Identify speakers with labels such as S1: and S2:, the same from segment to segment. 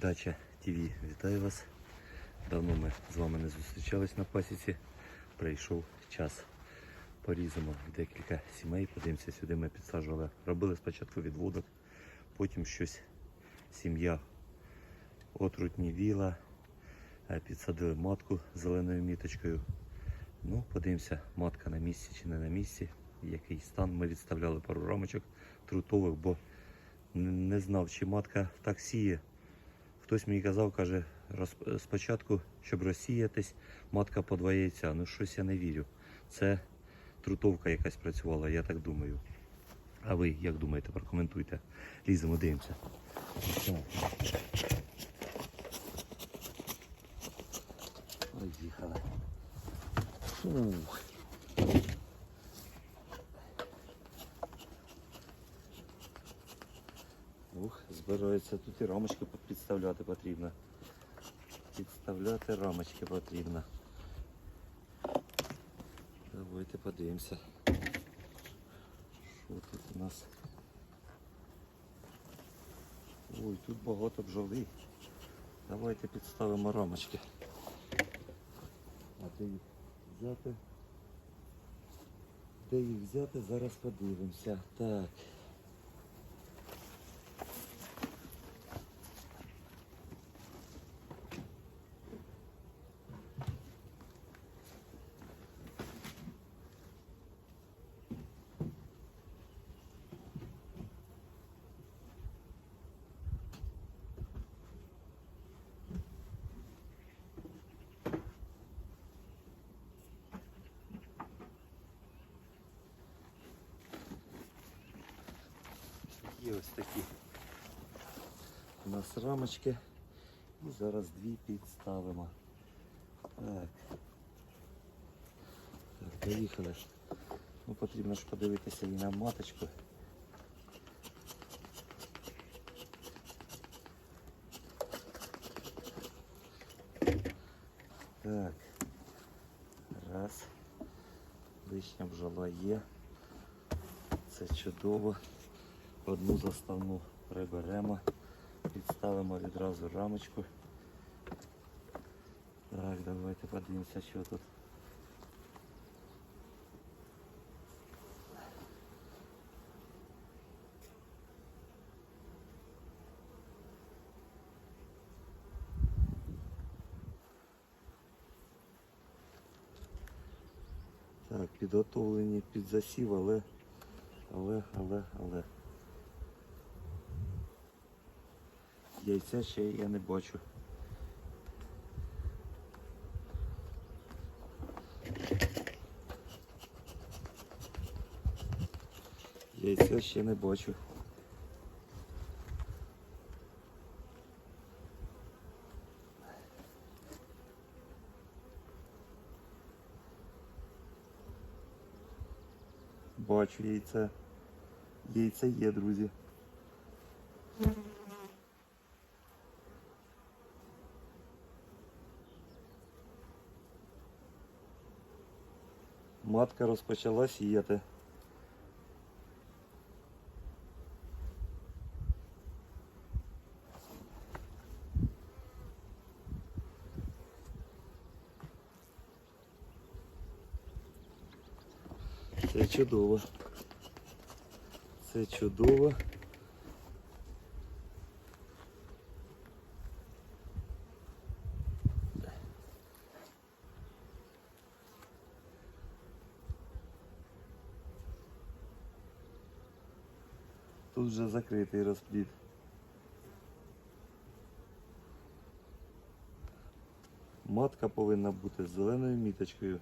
S1: Дача ТВ вітаю вас. Давно ми з вами не зустрічались на пасіці. Прийшов час. Порізано декілька сімей. Подивимося, сюди ми підсаджували. Робили спочатку відводок, потім щось сім'я отрутні віла, е, підсадили матку зеленою міточкою. Ну, подивимося, матка на місці чи не на місці, який стан. Ми відставляли пару рамочок трутових, бо не знав, чи матка так сіє. Хтось мені казав, каже, роз- спочатку, щоб розсіятись, матка по два яйця. Ну щось я не вірю. Це трутовка якась працювала, я так думаю. А ви як думаєте, прокоментуйте. Ліземо, дивимося. Поїхали. Фух. Ух, тут і рамочки підставляти потрібно. Підставляти рамочки потрібно. Давайте подивимося. Що тут у нас? Ой, тут багато бджоли. Давайте підставимо рамочки. А де їх взяти? Де їх взяти? Зараз подивимося. Так. Є ось такі у нас рамочки. І зараз дві підставимо. Так. Так, поїхали. Ну, потрібно ж подивитися і на маточку. Так. Раз. Лишня бджола є. Це чудово. Одну заставну приберемо, підставимо відразу рамочку. Так, давайте подивимося, що тут. Так, підготовлені під засів, але, але, але, але. Яйця ще я не бачу. Яйця ще не бачу. Бачу яйце. Яйце є, друзі. Матка розпочала сіяти. Це чудово. Це чудово. Тут вже закритий розплід. Матка повинна бути з зеленою міточкою.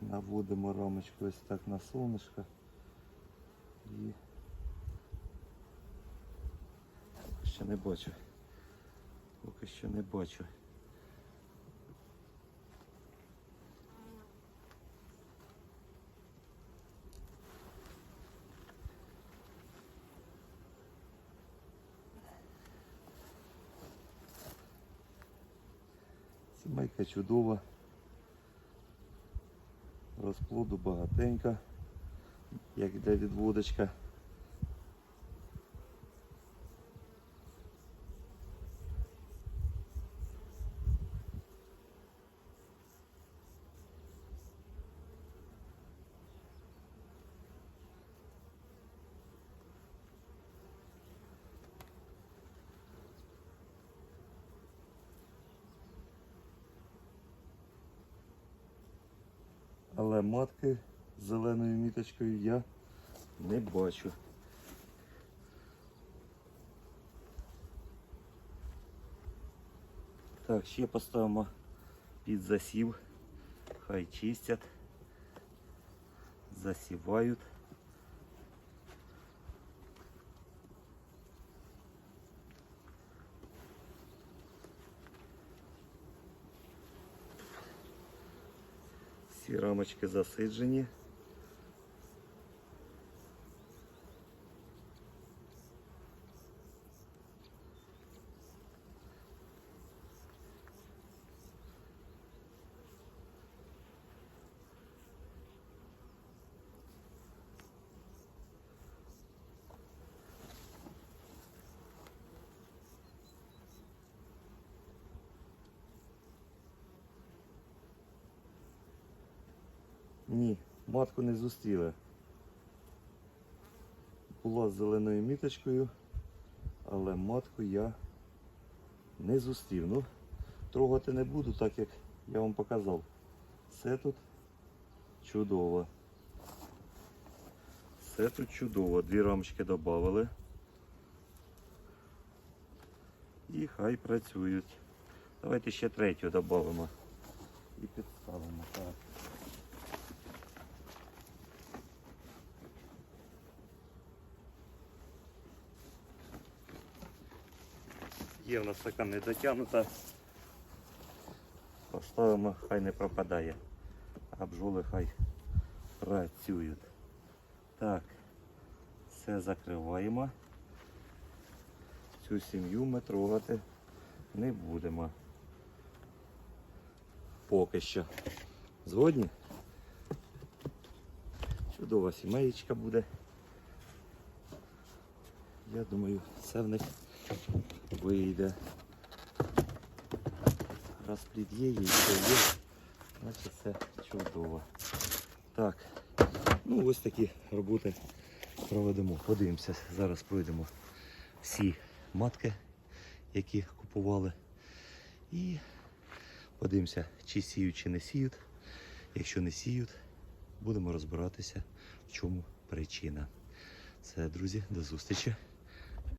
S1: Наводимо рамочку ось так на сонечко і ще не бачу. Поки що не бачу. Сімейка чудова, розплоду багатенька як для відводочка. Але матки зеленою міточкою я не бачу. Так, ще поставимо під засів. Хай чистять, засівають. Всі рамочки засиджені. Ні, матку не зустріли. Була з зеленою міточкою, але матку я не зустрів. Ну, трогати не буду, так як я вам показав. Все тут чудово. Все тут чудово. Дві рамочки додали. І хай працюють. Давайте ще третю додамо. І підставимо. Так. Є в нас така не дотягнута. Поставимо, хай не пропадає. А бджоли хай працюють. Так, все закриваємо. Цю сім'ю ми трогати не будемо. Поки що. Згодні? Чудова сімеєчка буде. Я думаю, все в них вийде. Розплід є, все є. Значить все чудово. Так, ну ось такі роботи проведемо. Подивимося, зараз пройдемо всі матки, які купували. І подивимося, чи сіють, чи не сіють. Якщо не сіють, будемо розбиратися, в чому причина. Все, друзі, до зустрічі.